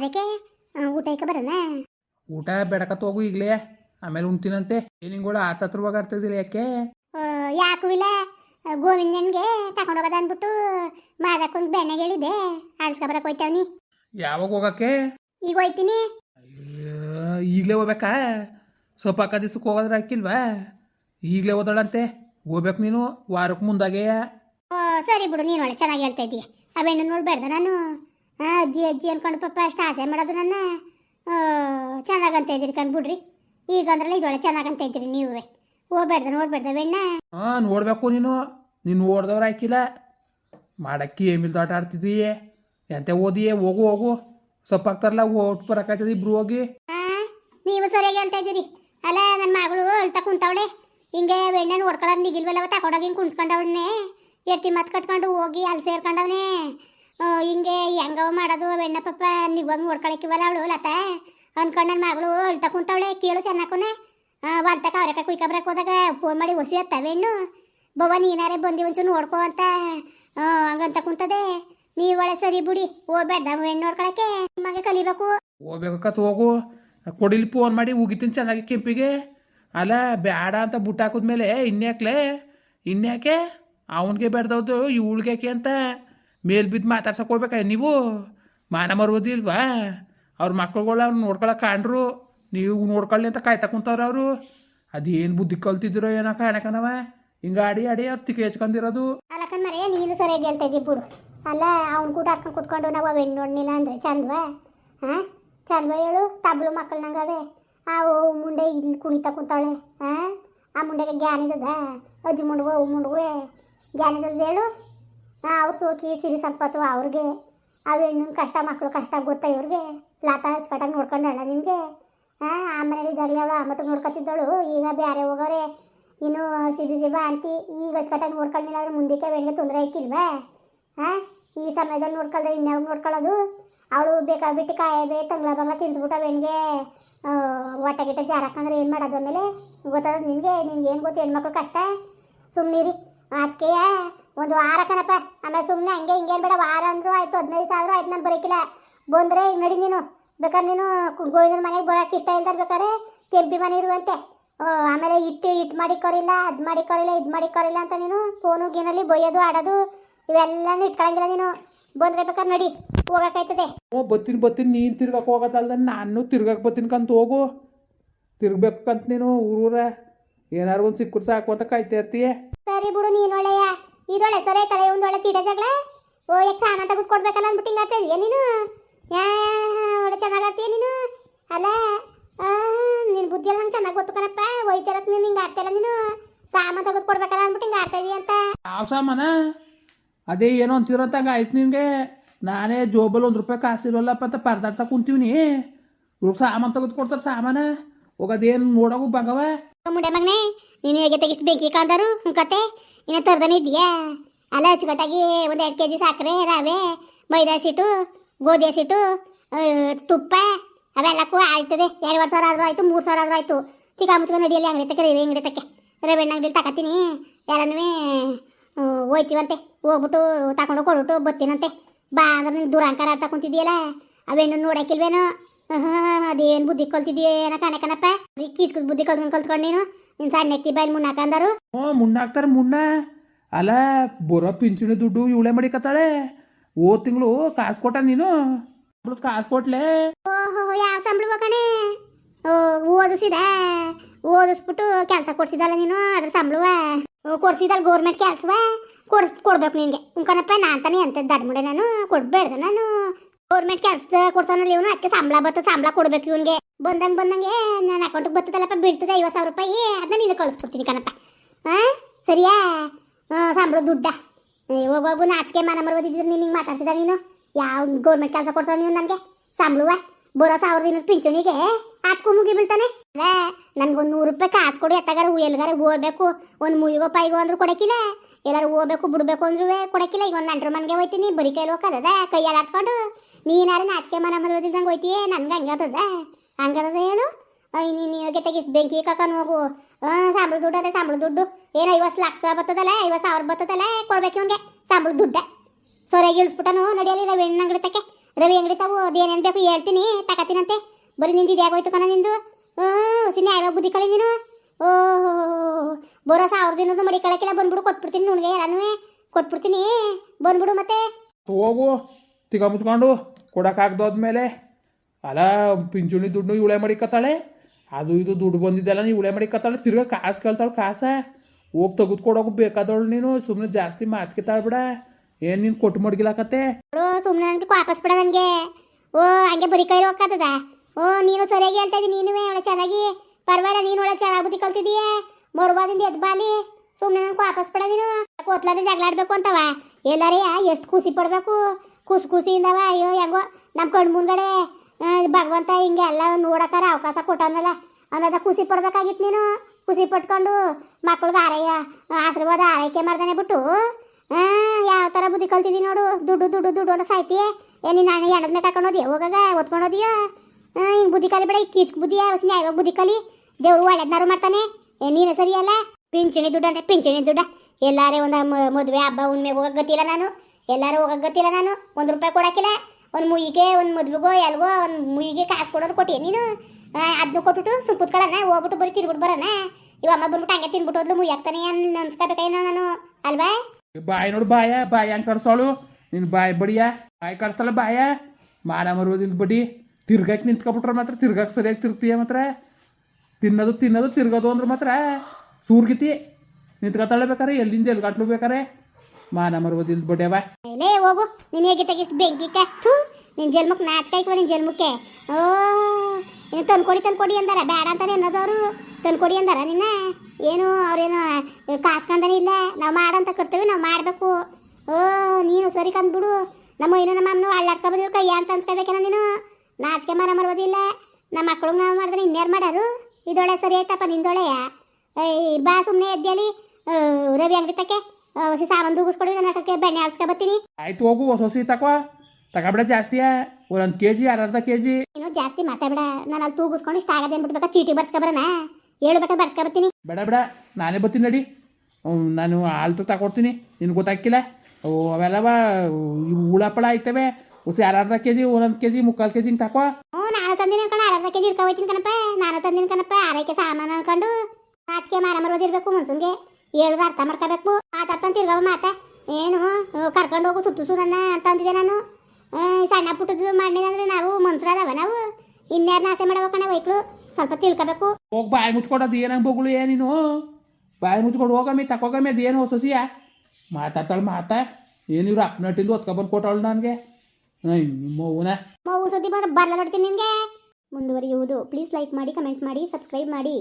ಅದಕ್ಕೆ? ಊಟ ಇಕ್ಕ ಬರೋಣ ಊಟ ಬೆಡಕತ್ ಹೋಗು ಈಗಲೇ. ಆಮೇಲೆ ಉಣ್ತೀನಂತೆ. ನಿಂಗಳು ಆತತ್ರ ಆಡ್ತಿದ್ದೀರಿ ಯಾಕೆ? ಯಾಕೂ ಇಲ್ಲ? ಗೋವಿಂದನ್ಗೆ ತಗೊಂಡೋಗದ ಅಂದ್ಬಿಟ್ಟು ಮಾದಕ್ಕೊಂದು ಬೆಣ್ಣೆ ಹೇಳಿದೆ ಆಡ್ಸ್ಕೊಬರಕ್ಕೆ ಹೋಯ್ತಾವನಿ ಯಾವಾಗ ಹೋಗಕ್ಕೆ? ಈಗ ಹೋಯ್ತೀನಿ. ಈಗಲೇ ಹೋಗ್ಬೇಕಾ? ಸ್ವಲ್ಪ ಅಕ್ಕ ದಿವ್ಸಕ್ಕೆ ಹೋಗೋದ್ರೆ ಹಾಕಿಲ್ವಾ? ಈಗಲೇ ಓದಾಳಂತೆ ಹೋಗ್ಬೇಕು ನೀನು. ವಾರಕ್ಕೆ ಮುಂದಾಗೆಯಾ. ಸರಿ ಬಿಡು ನೀನು ಒಳ್ಳೆ ಚೆನ್ನಾಗಿ ಹೇಳ್ತಾ ಇದ್ದೀಯ ಆ ಬೆಣ್ಣೆ ನೋಡ್ಬೇಡ್ದ ನಾನು. ಅಜ್ಜಿ ಅಜ್ಜಿ ಅನ್ಕೊಂಡು ಪಾಪ ಅಷ್ಟು ಆಸೆ ಮಾಡೋದು ನನ್ನ. ಚೆನ್ನಾಗಂತ ಇದ್ದೀರಿ ಕಂದ್ಬಿಡ್ರಿ ಈಗ ಅಂದ್ರಲ್ಲ ಇದೊಳ್ಳೆ ಚೆನ್ನಾಗಂತ ಇದ್ದೀರಿ ನೀವೇ. ಹೋಗ್ಬೇಡ್ದ ನೋಡ್ಬೇಡ್ದ ಬೆಣ್ಣ. ಹಾಂ ನೋಡಬೇಕು ನೀನು. ನೀನು ಓಡ್ದವ್ರು ಹಾಕಿಲ್ಲ. ಮಾಡಕ್ಕೆ ಏಮಿಲ್ ದೊಡ್ಡ ಆಡ್ತಿದ್ದೀಯೇ ಎಂತ ಓದಿಯೇ ಹೋಗು ಹೋಗು. ಸ್ವಲ್ಪ ಆಗ್ತಾರಲ್ಲ ಓಟ್ ಬರಕಾಯ್ತದ ಇಬ್ರು ಹೋಗಿ. ನೀವು ಸರಿಯಾಗಿ ಹೇಳ್ತಾ ಇದ್ದೀರಿ. ಅಲ್ಲ ನನ್ನ ಮಗಳು ಹೇಳ್ತಾ ಕುಂತವಳೆ. ಹಿಂಗೆ ಬೆಣ್ಣೆ ನೋಡ್ಕೊಳ್ಳೋದು ನಿಗಿಲ್ವಲ್ಲವ ತಗೊಂಡೋಗಿ ಹಿಂಗೆ ಕುಣ್ಸ್ಕೊಂಡವಳನ್ನೇ. ಎರ್ತಿ ಮತ್ ಕಟ್ಕೊಂಡು ಹೋಗಿ ಅಲ್ಲಿ ಸೇರ್ಕೊಂಡವನೇ. ಹಿಂಗೆ ಹೆಂಗವ ಮಾಡೋದು? ಬೆಣ್ಣೆ ಪಪ್ಪ ನಿಗೋಗಿ ನೋಡ್ಕೊಳಕ್ಕಿವಲ್ಲ ಅವಳು, ಲತಾ. ಅನ್ಕೊಂಡು ನನ್ನ ಮಗಳು ಅಳ್ತಾ ಕುಂತವಳೆ, ಕೇಳು ಚೆನ್ನಾಕೊನೆ. ಹೊಲ್ತಕ ಅವ್ರಕ್ಕ ಕುಯ್ಕೊಬ್ರಕ್ಕೆ ಹೋದಾಗ ಫೋನ್ ಮಾಡಿ ಹೊಸಿ ಹತ್ತವೆಣ್ಣು ಬವ್ವ, ನೀನಾರೆ ಬಂದಿ ಒಂಚೂರು ನೋಡ್ಕೋ ಅಂತ ಹಂಗಂತ ಕುಂತದೆ. ನೀ ಒಳ್ಳೆ ಸರಿ ಬಿಡಿ ಹೋಗ್ಬೇಡ್ದ ಹೆಣ್ಣು ನೋಡ್ಕೊಳಕ್ಕೆ. ನಿಮಗೆ ಕಲಿಬೇಕು. ಹೋಗ್ಬೇಕತ್ ಹೋಗು. ಕೊಡಿಲಿ ಫೋನ್ ಮಾಡಿ ಉಗಿತೀನಿ ಚೆನ್ನಾಗಿ ಕೆಂಪಿಗೆ. ಅಲ್ಲ ಬೇಡ ಅಂತ ಬುಟ್ಟಾಕಿದ್ಮೇಲೆ, ಇನ್ಯಾಕ್ಲೆ? ಇನ್ಯಾಕೆ? ಅವನಿಗೆ ಬೇಡ್ದವ್ದು ಇವಳಿಗೆ ಅಂತ? ಮೇಲ್ ಬಿದ್ದು ಮಾತಾಡ್ಸಕ್ಕೆ ಹೋಗ್ಬೇಕಾ? ನೀವು? ಮಾನ ಮರುವುದಿಲ್ವಾ? ಅವ್ರ ಮಕ್ಳುಗಳ ನೋಡ್ಕೊಳಕ್ಕೆ ಕಾಣ್ರು. ನೀವು ನೋಡ್ಕೊಳ್ಳಿ ಅಂತ ಕಾಯ್ತಾ ಕುಂತವ್ರು ಅವರು. ಅದೇನು ಬುದ್ಧಿ ಕಲ್ತಿದ್ದೀರೋ ಏನೋ ಕಾಣಕನವ ಹಿಂಗೆ ಆಡಿ ಆಡಿ ಅವ್ರು ತಿಕ್ಕ ಹೆಚ್ಕೊಂಡಿರೋದು. ನೀನು ಸರಿಯಾಗಿ ಹೇಳ್ತಾ ಇದ್ದೀವಿ ಬಿಡು. ಅಲ್ಲ, ಅವ್ನು ಕೂಡ ಹಾಕೊಂಡು ಕುತ್ಕೊಂಡು ನಾವು ಅವೆಣ್ಣು ನೋಡ್ನಿಲ್ಲ ಅಂದರೆ ಚಂದ್ವಾ? ಹಾಂ? ಚಂದ್ವ ಹೇಳು, ತಬ್ಲು ಮಕ್ಕಳು ನಂಗವೆ. ಅವು ಮುಂಡೆ ಇಲ್ಲಿ ಕುಣಿತ ಕುಂತಾಳೆ. ಹಾಂ? ಆ ಮುಂಡೆಗೆ ಜ್ಞಾನಿದದ ಅಜ್ಜಿ ಮುಂಡುವ ಅವು ಮುಂಡುವೆ ಜ್ಞಾನ ಇದ್ದದ ಹೇಳು. ಅವ್ರು ಸೋಕಿ, ಸಿರಿ ಸಂಪತ್ತು, ಅವ್ರಿಗೆ. ಅವು ಹೆಣ್ಣಿನ ಕಷ್ಟ ಮಕ್ಕಳು ಕಷ್ಟ ಗೊತ್ತಾ ಇವ್ರಿಗೆ? ಲಾತ ಹಚ್ಕಟ್ಟಾಗಿ ನೋಡ್ಕೊಂಡಳ ನಿಮಗೆ? ಹಾಂ ಆಮೇಲೆ ಇದ್ದಾಗಲಿ ಅವಳು ಆಮಟ್ಟು ನೋಡ್ಕೊತಿದ್ದಳು. ಈಗ ಬೇರೆ ಹೋಗೋರೆ. ಇನ್ನು ಸಿಬಿ, ಸಿಬ ಅಂತಿ ಈಗ ಅಚ್ಚುಕಟ್ಟಾಗಿ ನೋಡ್ಕೊಳ್ಳಿಲ್ಲ ಅಂದ್ರೆ ಮುಂದಕ್ಕೆ ಬೆಳಗ್ಗೆ ತೊಂದರೆ ಆಯ್ತಿಲ್ವಾ ಹಾಂ ಈ ಸಮಯದಲ್ಲಿ ನೋಡ್ಕೊಳ್ದೆ ಇನ್ಯಾವಾಗ ನೋಡ್ಕೊಳ್ಳೋದು? ಅವಳು ಬೇಕಾಗ್ಬಿಟ್ಟು ಕಾಯಬೇ ತಂಗ್ಳ ಬಂಗ್ಲ ತಿಂದ್ಬಿಟ್ಟು ಬೆನ್ಗೆ ಹೊಟ್ಟೆ ಗಿಟ್ಟ ಜಾರಕ್ಕಂದ್ರೆ ಏನು ಮಾಡೋದು ಆಮೇಲೆ? ಗೊತ್ತದ ನಿನಗೆ ನಿನ್ಗೆ ಏನು ಗೊತ್ತು? ಹೆಣ್ಮಕ್ಳು ಕಷ್ಟ? ಸುಮ್ಮನಿರಿ ಅದಕ್ಕೆ ಒಂದು ವಾರ ಕಣಪ್ಪ. ಆಮೇಲೆ ಸುಮ್ಮನೆ ಹಂಗೆ ಹಿಂಗೆ ಬೇಡ ವಾರ ಅಂದರೂ ಆಯ್ತು ಹದಿನೈದು ಸಾವಿರ ಆಯ್ತು ನಾನು ಬರೋಕಿಲ್ಲ. ಬಂದರೆ ಈಗ ನಡಿ ನೀನು. ಬೇಕಾದ್ರೆ ನೀನು ಗೋವಿಂದನ ಮನೆಗೆ ಬರೋಕೆ ಇಷ್ಟ ಇಲ್ದಾರ ಬೇಕಾದ್ರೆ ಕೆಂಪಿ ಮನೆ ಇರುವಂತೆ. ಆಮೇಲೆ ಇಟ್ಟು ಇಟ್ಟು ಮಾಡಿ ಕೊರಿಲ್ಲ ಅದು ಮಾಡಿ ಕೊರಿಲ್ಲ ಇದು ಮಾಡಿ ಕೊರಿಲ್ಲ ಅಂತ ನೀನು ಫೋನು ಗೀನಲ್ಲಿ ಬೊಯ್ಯೋದು ಆಡೋದು ಇವೆಲ್ಲನೂ ಇಟ್ಕೊಳಂಗಿಲ್ಲ ನೀನು. ಬಂದ್ರೆ ಬೇಕಾದ್ರೆ ನಡಿ ಹೋಗಕ್ಕಾಯ್ತದೆ ಓ ಬತ್ತೀನಿ ಬತ್ತೀನಿ. ನೀನು ತಿರ್ಗಕ್ಕೆ ಹೋಗೋದಲ್ದ ನಾನು ತಿರ್ಗಕ್ಕೆ ಬತ್ತಿನಕಂತ ಹೋಗು. ತಿರ್ಗಬೇಕಂತ ನೀನು ಊರೂರ. ಏನಾದ್ರು ಒಂದು ಸಿಕ್ಕರು ಸಾಕು ಅಂತ ಕಾಯ್ತಾ ಇರ್ತೀಯ. ಸರಿ ಬಿಡು ನೀನು ಒಳ್ಳೆಯ. ಇದೊಳ್ಳೆ ಸರಿ ತಲೆ ಒಂದು ಒಳ್ಳೆ ತೀಟ ಜಗಳ? ಓ, ಎಕ್ಸ ಸಾಮಾನು ತೆಗೆದು ಕೊಡ್ಬೇಕಲ್ಲ ಅಂದ್ಬಿಟ್ಟು ಹಿಂಗೆ ಆಡ್ತಾ ಇದೀಯ ನೀನು? ಒಳ್ಳೆ ಚೆನ್ನಾಗಿ ಆಡ್ತೀಯ ನೀನು? ಅಲ್ಲ ನಿನ್ನ ಬುದ್ಧಿ ಎಲ್ಲ ನಂಗೆ ಚೆನ್ನಾಗಿ ಗೊತ್ತು ಕಣಪ್ಪ. ನೀನು, ಹಿಂಗೆ ಆಡ್ತಿಲ್ಲ ನೀನು? ಸಾಮಾನು ತೆಗೆದು ಕೊಡ್ಬೇಕಲ್ಲ ಅಂದ್ಬಿಟ್ಟು ಹಿಂಗೆ ಆಡ್ತಾ ಅಂತ. ಯಾವ ಸಾಮಾನ? ಅದೇ ಏನೋ ಅಂತಿರೋ ಹಂಗೆ ಆಯ್ತು ನಿನಗೆ. ನಾನೇ ಜೋಬಲ್ಲಿ ಒಂದು ರೂಪಾಯಿ ಕಾಸಿರಲ್ಲಪ್ಪ ಅಂತ ಪರದಾಡ್ತಾ ಕುಂತೀವಿ ಇವ್ರು ಸಾಮಾನು ತೆಗೆದು ಕೊಡ್ತಾರೆ ಸಾಮಾನ? ಹೋಗೋದೇನು ನೋಡೋಗು ಬಂಗವ ಮುಂಡೆ ಮಗನೆ, ನೀನು ಹೇಗೆ ತೆಗಿಸ್ ಬೇಕಿ ಕಾಂತಾರು? ಕತೆ? ಇನ್ನ ತರ್ದನ ಇದೆಯಾ ಅಲ್ಲ, ಅಚ್ಚುಕಟ್ಟಾಗಿ ಒಂದು ಎರಡು ಕೆ ಜಿ ಸಕ್ಕರೆ, ರವೆ, ಮೈದಾ ಸಿಟ್ಟು, ಗೋಧಿ ಹಸಿಟ್ಟು ತುಪ್ಪ, ಅವೆಲ್ಲಕ್ಕೂ ಆಯ್ತದೆ. ಎರಡು ವರ್ಷ ಆದರೂ ಆಯಿತು, ಮೂರು ಸಾವಿರ ಆದರೂ ಆಯಿತು. ತಿಕ್ಕ ಮುಚ್ಕೊಂಡು ನಡಿಯಲ್ಲಿ ಅಂಗಡಿ ತಕ್ಕ, ರವೆ ಅಂಗಡಿ ತಕ್ಕೆ. ರವೆ ಅಂಗಡಿಲಿ ತಕತೀನಿ ಎಲ್ಲನೂ ಹೋಯ್ತೀವಂತೆ. ಹೋಗ್ಬಿಟ್ಟು ತಗೊಂಡು ಕೊಡ್ಬಿಟ್ಟು ಬತ್ತೀನಂತೆ. ಬಾ ಅಂದ್ರೆ ನೀನು ದುರಂಕಾರ ಆಡ್ತಾ ಕುಂತಿದ್ಯಲ್ಲ ಅವೇನು ನೋಡಕ್ಕಿಲ್ವೇನೋ? ಅದೇನು ಬುದ್ಧಿ ಕಲ್ತಿದ್ಯೋ ಕಣಕನಪ್ಪ ಕಾಣಕನಪ್ಪ ಕೀಚ್ಕದ್ ಬುದ್ಧಿ ಕಲ್ತ್ಕೊಂಡು ಕಲ್ತ್ಕೊಂಡು ನೀನು? ನಿನ್ನ ಸಣ್ಣ ಎತ್ತಿ ಬಾಯಲ್ಲಿ ಮುನ್ನಾಕಂದರು ಹ್ಞೂ ಮುಣ್ಣಾಕ್ತಾರೆ ಮುಣ್ಣ. ಅಲ್ಲ ಬರೋ ಪಿಂಚಣಿ ದುಡ್ಡು ಇವಳೆ ಮಡಿಕತ್ತಾಳೆ. ಓ ತಿಂಗಳು ಕಾಸು ಕೊಟ್ಟ ನೀನು? ಕಾಸು ಕೊಟ್ಲೆ? ಓಹೋ ಯಾವ ಸಂಬಳ ಕಣೆ? ಓ ಓದಿಸಿದ? ಓದಿಸ್ಬಿಟ್ಟು ಕೆಲಸ ಕೊಡ್ಸಿದಲ್ಲ ನೀನು? ಅದ್ರ ಸಂಬಳವ? ಕೊಡ್ಸಿದಲ್ಲ ಗೋರ್ಮೆಂಟ್ ಕೆಲಸವ? ಕೊಡ್ಸ್ ಕೊಡ್ಬೇಕು ನಿನಗೆ. ಉಂಕನಪ್ಪ ನಾನು ತಾನೇ ಅಂತ ದಡ್ಮುಡೆ ನಾನು? ಕೊಡ್ಬೇಡ್ದೆ ನಾನು. ಗೋರ್ಮೆಂಟ್ ಕೆಲಸ ಕೊಡ್ತಾನಲ್ಲ ಇವನು, ಅದಕ್ಕೆ ಸಂಬಳ ಬರ್ತದೆ ಸಂಬಳ ಕೊಡ್ಬೇಕು ಇವನ್ಗೆ. ಬಂದಂಗೆ ಬಂದಂಗೆ ನನ್ನ ಅಕೌಂಟಿಗೆ ಬರ್ತದಲ್ಲಪ್ಪ ಬೀಳ್ತದೆ ಐವತ್ತು ಸಾವಿರ ರೂಪಾಯಿ, ಅದನ್ನ ನೀನು ಕಳಿಸ್ಕೊಡ್ತೀನಿ ಕಣಪ್ಪ. ಹಾಂ ಸರಿಯಾ? ಹಾಂ ಸಂಬಳ ದುಡ್ಡ. ಹೋಗೋಗು ನಾಚಿಕೆ ಮನ ಮರವದಿದ್ರೆ ನೀನು ಹಿಂಗೆ ಮಾತಾಡ್ತಿದ್ದ ನೀನು? ಯಾವ ಗೌರ್ಮೆಂಟ್ ಕೆಲಸ ಕೊಡ್ತಾವ ನೀವು ನನಗೆ? ಸಂಬಳವ? ಬರೋ ಸಾವಿರದ ಇನ್ನೂರು ಪಿಂಚಣಿಗೆ? ಆತ್ಕೊ ಮುಗಿ ಬೀಳ್ತಾನೆ? ಅಲ್ಲ, ನನ್ಗೊಂದು ನೂರು ರೂಪಾಯಿ ಕಾಸು ಕೊಡಿ, ಎತ್ತಾಗಾರ ಎಲ್ಗಾರ ಹೋಗ್ಬೇಕು. ಒಂದು ಮುಯಿಗೋ ಪೈಗೋ ಅಂದ್ರೂ ಕೊಡಕ್ಕಿಲ್ಲ ಎಲ್ಲರೂ ಹೋಗ್ಬೇಕು, ಬಿಡ್ಬೇಕು ಅಂದ್ರೂ ಕೊಡಕ್ಕಿಲ್ಲ ಈಗ ಒಂದು ನಂಟ್ರ ಮನೆಗೆ ಹೋಯ್ತೀನಿ, ಬರೀ ಕೈಲಿ ಹೋಗೋದದ ಕೈಯಲ್ಲಿ ಆಡ್ಸ್ಕೊಂಡು. ನೀನಾರ ನಾಚಿಕೆ ಮನ ಮರವದಿದ್ದಂಗೆ ಹೋಯ್ತೀಯ? ನನ್ಗೆ ಹಂಗದ ಹಂಗದ ಹೇಳು? ನೀನು ಇವಾಗೆ ತೆಗಿಸ್ ಬೆಂಕಿ ಕರ್ಕೊಂಡು ಹೋಗು. ಹಾಂ ಸಂಬಳ ದುಡ್ಡು ಅದೇ ಸಂಬಳ ದುಡ್ಡು. ಏನು ಐವತ್ತು ಲಕ್ಷ ಬರ್ತದಲ್ಲ ಐವತ್ತು ಸಾವಿರ ಬತ್ತದಲ್ಲ? ಕೊಡ್ಬೇಕು ಇವಂಗೆ ಸಂಬಳ ದುಡ್ಡ. ಸೊರೆಗೆ ಇಳಿಸ್ಬಿಟ್ಟನು ನಡಿಯಲ್ಲಿ ರವಿ ಅಂಗಡಿ ತಕ್ಕೆ ರವಿ ಅಂಗಡಿ ತಾವು ಅದೇನೇನು ಬೇಕು ಹೇಳ್ತೀನಿ ತಕತೀನಂತೆ ಬರೀ ನಿಂದು ಹೋಯ್ತು ಕಣ ನಿಂದು? ಹ್ಞೂ ಸಿನ್ನೆ ಯಾವಾಗ ಬುದ್ಧಿ ಕಳಿ ನೀನು? ಓಹೋ ಬರೋ ಸಾವಿರ ದಿನದ ಮಡಿ ಕಳಕ್ಕೆಲ್ಲ ಬಂದ್ಬಿಡು, ಕೊಟ್ಬಿಡ್ತೀನಿ ನುಣ್ಗೆ ಎಲ್ಲನೂ. ಕೊಟ್ಬಿಡ್ತೀನಿ. ಬಂದ್ಬಿಡು ಮತ್ತೆ. ಹೋಗು. ತಿಗ ಮುಚ್ಕೊಂಡು ಕೊಡೋಕ್ಕಾಗ್ದೋದ್ಮೇಲೆ ಅಲ್ಲ ಪಿಂಚುಣಿ ದುಡ್ಡು ಇವಳೆ ಮಾಡಿಕತ್ತಾಳೆ ಅದು ಇದು ದುಡ್ಡು ಬಂದಿದ್ದೆಲ್ಲ ಇವಳೆ ಮಾಡಿಕತ್ತಾಳೆ ತಿರ್ಗಾ ಕಾಸು ಕೇಳ್ತಾಳೆ ಕಾಸ, ಹೋಗಿ ತೆಗೆದು ಕೊಡೋಕೆ ಬೇಕಾದವಳು ನೀನು ಸುಮ್ಮನೆ ಜಾಸ್ತಿ ಮಾತ್ಕಿತಾಳೆ ಬಿಡ, ಏನು ನೀನು ಕೊಟ್ಟು ಮಡ್ಗಿಲಾಕತ್ತೆ? ಸುಮ್ಮನೆ ನನಗೆ ವಾಪಸ್ ಬಿಡ ನನಗೆ. ಓ, ಹಂಗೆ ಬರೀ ಕೈ ಹೋಗ್ತದ ಓ, ನೀನು ಸರಿಯಾಗಿ ಹೇಳ್ತಾ ಇದ್ದೀನಿ ನೀನು ಒಳ್ಳೆ ಚೆನ್ನಾಗಿ. ಪರವಾಗಿಲ್ಲ, ನೀನು ಒಳ್ಳೆ ಚೆನ್ನಾಗಿ ಬುದ್ಧಿ ಕಲ್ತಿದೀಯ ಮರುವಾದಿಂದ ಎದ್ದು ಬಾಲಿ. ಸುಮ್ಮನೆ ನನಗೆ ವಾಪಸ್ ಬಿಡ ನೀನು. ಕೋತ್ಲಾದ ಜಗಳ ಆಡ್ಬೇಕು ಅಂತವ. ಎಲ್ಲರೇ ಎಷ್ಟು ಖುಷಿ ಪಡ್ಬೇಕು. ಖುಷಿ ಖುಷಿಯಿಂದವ ಅಯ್ಯೋ, ಹೆಂಗೋ ನಮ್ಮ ಕಣ್ಣು ಮುಂದಡೆ ಭಗವಂತ ಹಿಂಗೆ ಎಲ್ಲ ನೋಡಕ್ಕಾರ ಅವಕಾಶ ಕೊಟ್ಟವನಲ್ಲ ಅನ್ನೋದ ಖುಷಿ ಪಡ್ಬೇಕಾಗಿತ್ತು ನೀನು. ಖುಷಿ ಪಟ್ಕೊಂಡು ಮಕ್ಕಳಿಗೆ ಆರೈ ಆಶೀರ್ವಾದ, ಆರೈಕೆ ಮಾಡ್ದಾನೆ ಬಿಟ್ಟು ಯಾವ ಥರ ಬುದ್ಧಿ ಕಲ್ತಿದ್ದೀನಿ ನೋಡು, ದುಡ್ಡು ದುಡ್ಡು ದುಡ್ಡು ಅಂತ ಸಾಯ್ತಿ. ಏ, ನೀನು ನಾನು ಎಣದ ಮೇಲೆ ಹೋಗಗ ಹೋಗಾಗ ಓದ್ಕೊಂಡೋದಿಯೋ ಹಿಂಗೆ ಬುದ್ಧಿ ಕಲಿ ಬೇಡ ಕೀಚ್ ಬುದ್ಧಿ ಯಾವಾಗ ಬುದ್ಧಿ ಕಲಿ. ದೇವ್ರು ಒಳ್ಳೇದ್ನಾರು ಮಾಡ್ತಾನೆ. ಏ, ನೀನು ಸರಿಯಲ್ಲ? ಪಿಂಚಣಿ ದುಡ್ಡು ಅಂದರೆ ಪಿಂಚಣಿ ದುಡ್ಡ. ಎಲ್ಲಾರೇ ಒಂದು ಮದುವೆ ಹಬ್ಬ ಉಣ್ಮೆಗೆ ಹೋಗಕ್ಕೆ ಗೊತ್ತಿಲ್ಲ ನಾನು. ಎಲ್ಲರೂ ಹೋಗಕ್ಕೆ ನಾನು. ಒಂದು ರೂಪಾಯಿ ಕೊಡಕ್ಕಿಲ್ಲ. ಒಂದು ಮುಯಿಗೆ ಒಂದು ಮದುವೆಗೋ, ಎಲ್ಗೋ, ಒಂದು ಮುಯಿಗೆ ಕಾಸು ಕೊಡೋದು ಕೊಟ್ಟಿ ನೀನು. ಅದನ್ನು ಕೊಟ್ಬಿಟ್ಟು ಸುಮ್ ಕುತ್ಕೊಳ್ಳೋಣ, ಹೋಗ್ಬಿಟ್ಟು ಬರೀ ತಿರ್ಬಿಟ್ಟು ಬರೋಣ. ಇವ ಅಮ್ಮ ಬಂದ್ಬಿಟ್ಟು ಹಂಗೆ ತಿನ್ಬಿಟ್ಟು ಹೋದ್ಲು, ಮುಯ್ಯಾಕ್ತಾನೆ ಅನ್ ಅನ್ಸ್ಕೋಬೇಕೇನೋ ನಾನು. ಅಲ್ವಾ? ಬಾಯಿ ನೋಡು ಬಾಯ, ಬಾಯ್ ಹಂಗೆ ಕಡ್ಸೋಳು ನಿನ್ನ ಬಾಯಿ ಬಡಿಯ, ಬಾಯಿ ಕಡ್ಸ್ತಾಳೆ ಬಾಯ? ಮಾನ ಮರುವುದಿಲ್ಲ ಬಡಿ. ತಿರ್ಗಕ್ಕೆ ನಿಂತ್ಕೊಬಿಟ್ರೆ ಮಾತ್ರ ತಿರ್ಗಕ್ಕೆ ಸರಿಯಾಗಿ ತಿರ್ತೀಯ ಮಾತ್ರ? ತಿನ್ನೋದು ತಿನ್ನೋದು, ತಿರ್ಗೋದು ಅಂದ್ರೆ ಮಾತ್ರ. ಸೂರ್ಗಿತಿ, ನಿಂತ್ಕೊತಾಳೆ ಬೇಕಾರೆ, ಎಲ್ಲಿಂದ ಎಲ್ಲಿ ಬೇಕಾರೆ? ಮಾನ ಮರುವುದಿಲ್ಲ ಬಡ್ಯವ. ಲೇ, ಹೋಗು. ನೀನು ಹೇಗೆ ತೆಗಿಷ್ಟು ಬೆಂಕಿ ಥೂ. ನಿನ್ನ ಜನ್ಮಕ್ಕೆ ನಾಚ್ಕಾಯ್ಕವ ನಿನ್ನ ಜನ್ಮಕ್ಕೆ. ಓ, ನೀನು ತಂದ್ಕೊಡಿ ತಂದ್ಕೊಡಿ ಅಂದಾರ. ಬೇಡ ಅಂತಾನೆ ಅನ್ನೋದವರು. ತಂದ್ಕೊಡಿ ಅಂದಾರ ನಿನ್ನ. ಏನು, ಅವ್ರೇನು ಕಾಸ್ಕಂದಾನೆ ಇಲ್ಲ. ನಾವು ಮಾಡಂತ ಕರ್ತೇವೆ, ನಾವು ಮಾಡಬೇಕು. ಓ, ನೀನು ಸರಿ ಕಂದ್ಬಿಡು. ನಮ್ಮ ಏನು ನಮ್ಮ ಅಮ್ಮನು ಅಲ್ಲಾಡ್ಸ್ಕೊಬೋದು ಕೈ ಅಂತ ಅನ್ಸ್ಕೋಬೇಕೇನ ನೀನು. ನಾಚಿಕೆ ಮಾರ ಮರ್ಬೋದಿಲ್ಲ ನಮ್ಮ ಮಕ್ಕಳು ನಾವು ಮಾಡಿದ್ರೆ ಇನ್ಯಾರು ಮಾಡಾರು ಇದೊಳೆ ಸರಿ ಆಯ್ತಪ್ಪ ನಿಂದೊಳೆಯ? ಬಾ ಸುಮ್ಮನೆ ಎದ್ದೇಳಿ ರವಿ ಅಂಗಡಿ ತಕ್ಕೆ ಹೊಸ ಸಾಮಾನು ದೂಗಿಸ್ಕೊಡಿ ನನಗೆ ಬೆಣ್ಣೆ ಹಾಕ್ಸ್ಕೊ ಬರ್ತೀನಿ. ಆಯ್ತು ಹೋಗು ಹೊಸ ಹೊಸಿ ತಕೋ ತಗೊಬಿಡ ಜಾಸ್ತಿಯಾ ಒಂದೊಂದು ಕೆ ಜಿ ಅರ್ಧ ಕೆ ಜಿ ನೀನು ಜಾಸ್ತಿ ಮಾತಾಡಬೇಡ. ನಾನು ಅಲ್ಲಿ ತೂಗಿಸ್ಕೊಂಡು ಇಷ್ಟ ಆಗದೆ ಅಂದ್ಬಿಟ್ಟು ಬೇಕಾ ಚೀಟಿ ಬರ್ಸ್ಕೊಬರೋಣ ಹೇಳ್ಬೇಕಾದ್ರೆ ಬರ್ಸ್ಕೊ ಬರ್ತೀನಿ. ಬೇಡ ಬೇಡ. ನಾನೇ ಬರ್ತೀನಿ ನಡಿ. ನಾನು ಹಾಲು ತಗೊಡ್ತೀನಿ ನಿನ್ಗೆ ಗೊತ್ತಾಗಿಲ್ಲ ಓ ಅವೆಲ್ಲವ ಹುಳಪಳ ಆಯ್ತವೆ ಹೊಸ ಅರ್ಧ ಕೆ ಜಿ ಒಂದೊಂದು ಕೆ ಜಿ ಮುಕ್ಕಾಲು ಕೆ ಜಿ ತಕೋ. ಹ್ಞೂ ನಾನು ತಂದಿನ ಅನ್ಕೊಂಡು. ಅರ್ಧ ಕೆ ಜಿ ಇಟ್ಕೊ ಹೋಯ್ತೀನಿ ಕಣಪ್ಪ. ನಾನು ತಂದಿನ ಕಣಪ್ಪ. ಆರೈಕೆ ಸಾಮಾನು ಅನ್ಕೊಂಡು. ನಾಚಿಕೆ ಮಾರ ಮರೋದಿರ್ಬೇಕು ಮನ್ಸೂನ್ಗೆ. ಹೇಳಿದ್ರೆ ಅರ್ಥ ಮಾಡ್ಕೋಬೇಕು ಮಾತಾಡ್ತಾನೆ ತಿರ್ಗವ ಮಾತ. ಏನು ಕರ್ಕೊಂಡು ಹೋಗು ಸುತ್ತು ಸುರನ್ನ ಅಂತ ಅಂದಿದ್ದೆ ನಾನು ಸಣ್ಣ ಪುಟ್ಟದ್ದು ಮಾಡಿಲ್ಲ ಅಂದ್ರೆ ನಾವು ಮನ್ಸರದವ ನಾವು. ಇನ್ಯಾರನ್ನ ಆಸೆ ಮಾಡಬೇಕಣ್ಣ ಕಣ ವೈಕ್ಳು. ಸ್ವಲ್ಪ ತಿಳ್ಕೋಬೇಕು. ಹೋಗಿ ಬಾಯಿ ಮುಚ್ಕೊಡೋದು ಏನಂಗೆ ಬೊಗಳು ಏನೇನು ನೀನು? ಬಾಯಿ ಮುಚ್ಕೊಂಡು ಹೋಗಮ್ಮಿ ತಕೋಗಮ್ಮಿ ಅದು ಏನು ಸೊಸಿಯ? ಮಾತಾಡ್ತಾಳೆ ಮಾತಾ. ಏನು ಇವ್ರು ಅಪ್ಪನಟ್ಟಿಂದ ಒತ್ಕೊಬಂದು ಕೊಟ್ಟವಳು ನನಗೆ? ಅವ್ವನ ಮಗು ಸುದ್ದಿ ಬಂದ್ರೆ ಬರಲ್ಲ ನೋಡ್ತೀನಿ ನಿಮಗೆ. ಮುಂದುವರಿಯುವುದು. ಪ್ಲೀಸ್ ಲೈಕ್ ಮಾಡಿ ಕಮೆಂಟ್ ಮಾಡಿ ಸಬ್ಸ್ಕ್ರೈಬ್ ಮಾಡಿ.